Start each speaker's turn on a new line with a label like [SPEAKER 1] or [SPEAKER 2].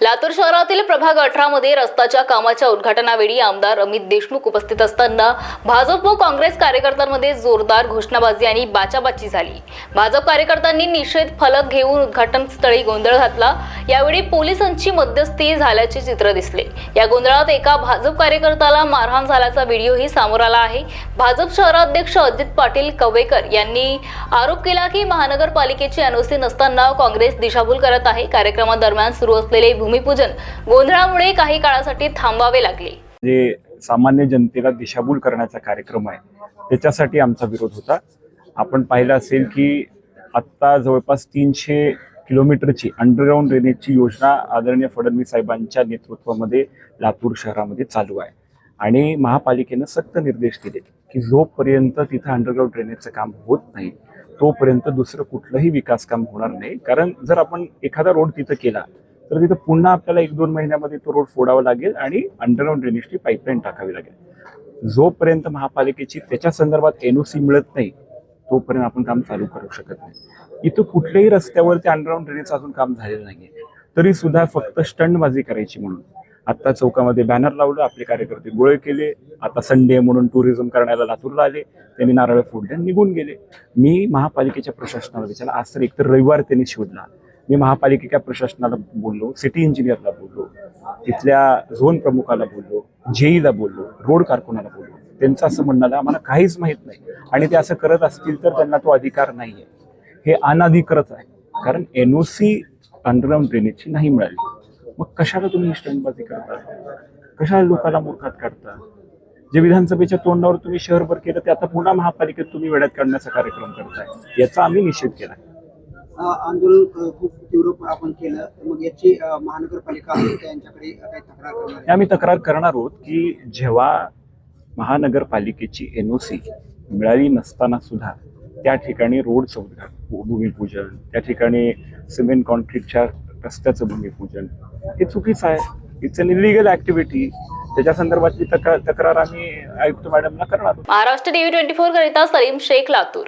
[SPEAKER 1] लातूर शहरातील प्रभाग अठरा मध्ये रस्त्याच्या कामाच्या उद्घाटनावेळी आमदार अमित देशमुख उपस्थित असताना भाजप व काँग्रेस कार्यकर्त्यांमध्ये जोरदार घोषणाबाजी आणि बाचाबाची झाली. भाजप कार्यकर्त्यांनी निषेध फलक घेऊन उद्घाटन स्थळी गोंधळ घातला. यावेळी पोलिसांची मध्यस्थी झाल्याचे चित्र दिसले. या गोंधळात एका भाजप कार्यकर्त्याला मारहाण झाल्याचा व्हिडिओही समोर आला आहे. भाजप शहराध्यक्ष अजित पाटील कवेकर यांनी आरोप केला की महानगरपालिकेची एनओसी नसताना काँग्रेस दिशाभूल करत आहे. कार्यक्रमादरम्यान सुरू असलेले भूमिपूजन गोंधळामुळे काही काळासाठी थांबावे लागले.
[SPEAKER 2] जे सामान्य जनतेला दिशाभूल करण्याचा कार्यक्रम आहे त्याच्यासाठी आमचा विरोध होता. आपण पाहिलं असेल की आत्ता जवळपास तीनशे किलोमीटरची अंडरग्राऊंड ड्रेनेजची योजना आदरणीय फडणवीस साहेबांच्या नेतृत्वामध्ये लातूर शहरामध्ये चालू आहे. आणि महापालिकेनं सक्त निर्देश दिले की जोपर्यंत तिथं अंडरग्राऊंड ड्रेनेजचं काम होत नाही तोपर्यंत दुसरं कुठलंही विकास काम होणार नाही. कारण जर आपण एखादा रोड तिथं केला तर तिथं पुन्हा आपल्याला एक दोन महिन्यामध्ये तो रोड फोडावा लागेल आणि अंडरग्राऊंड ड्रेनेजची पाईपलाईन टाकावी लागेल. जोपर्यंत महापालिकेची त्याच्या संदर्भात एनओसी मिळत नाही तोपर्यंत आपण काम चालू करू शकत नाही. इथं कुठल्याही रस्त्यावर ते अंडरग्राऊंड ड्रेनेजचं अजून काम झालेलं नाहीये. तरी सुद्धा फक्त स्टंडबाजी करायची म्हणून. आत्ता चौकामध्ये बॅनर लावलं आपले कार्यकर्ते गोळे केले. आता संडे म्हणून टुरिझम करण्याला लातूरला आले. त्यांनी नारळ फोडले निघून गेले. मी महापालिकेच्या प्रशासनाला विचारला आज तर एकतर रविवार त्यांनी शोधला. मी महापालिकेच्या प्रशासनाला बोललो सिटी इंजिनियरला बोललो तिथल्या झोन प्रमुखाला बोललो जेईला बोललो रोड कारकुनाला बोललो. त्यांचं असं म्हणणं आहे आम्हाला काहीच माहीत नाही. आणि ते असं करत असतील तर त्यांना तो अधिकार नाहीये. हे अनाधिकृत आहे. कारण एन ओ सी अंडरग्राऊंड ड्रेनेजची नाही मिळाली. मग कशाला तुम्ही स्टंटबाजी करता? कशाला लोकांना मूर्खात काढता? जे विधानसभेच्या तोंडावर तुम्ही शहरभर केलं ते आता पुन्हा महापालिकेत तुम्ही वेळात काढण्याचा कार्यक्रम करताय. याचा आम्ही निषेध केला
[SPEAKER 3] आहे आंदोलन खूप तीव्र आपण केलं. मग याची महानगरपालिका यांच्याकडे काही तक्रार करणार?
[SPEAKER 2] आम्ही तक्रार करणार आहोत की जेव्हा महानगरपालिकेची एनओसी मिळाली नसताना सुद्धा त्या ठिकाणी रोडचं उद्घाटन भूमिपूजन त्या ठिकाणी सिमेंट कॉन्क्रीटच्या रस्त्याचं भूमिपूजन हे चुकीचं आहे. इट्स अन इलिगल ऍक्टिव्हिटी त्याच्या संदर्भातली तक्रार तक्रार आम्ही आयुक्त मॅडमला करणार आहोत.
[SPEAKER 1] महाराष्ट्र टीव्ही ट्वेंटी फोर करिता सलीम शेख लातूर.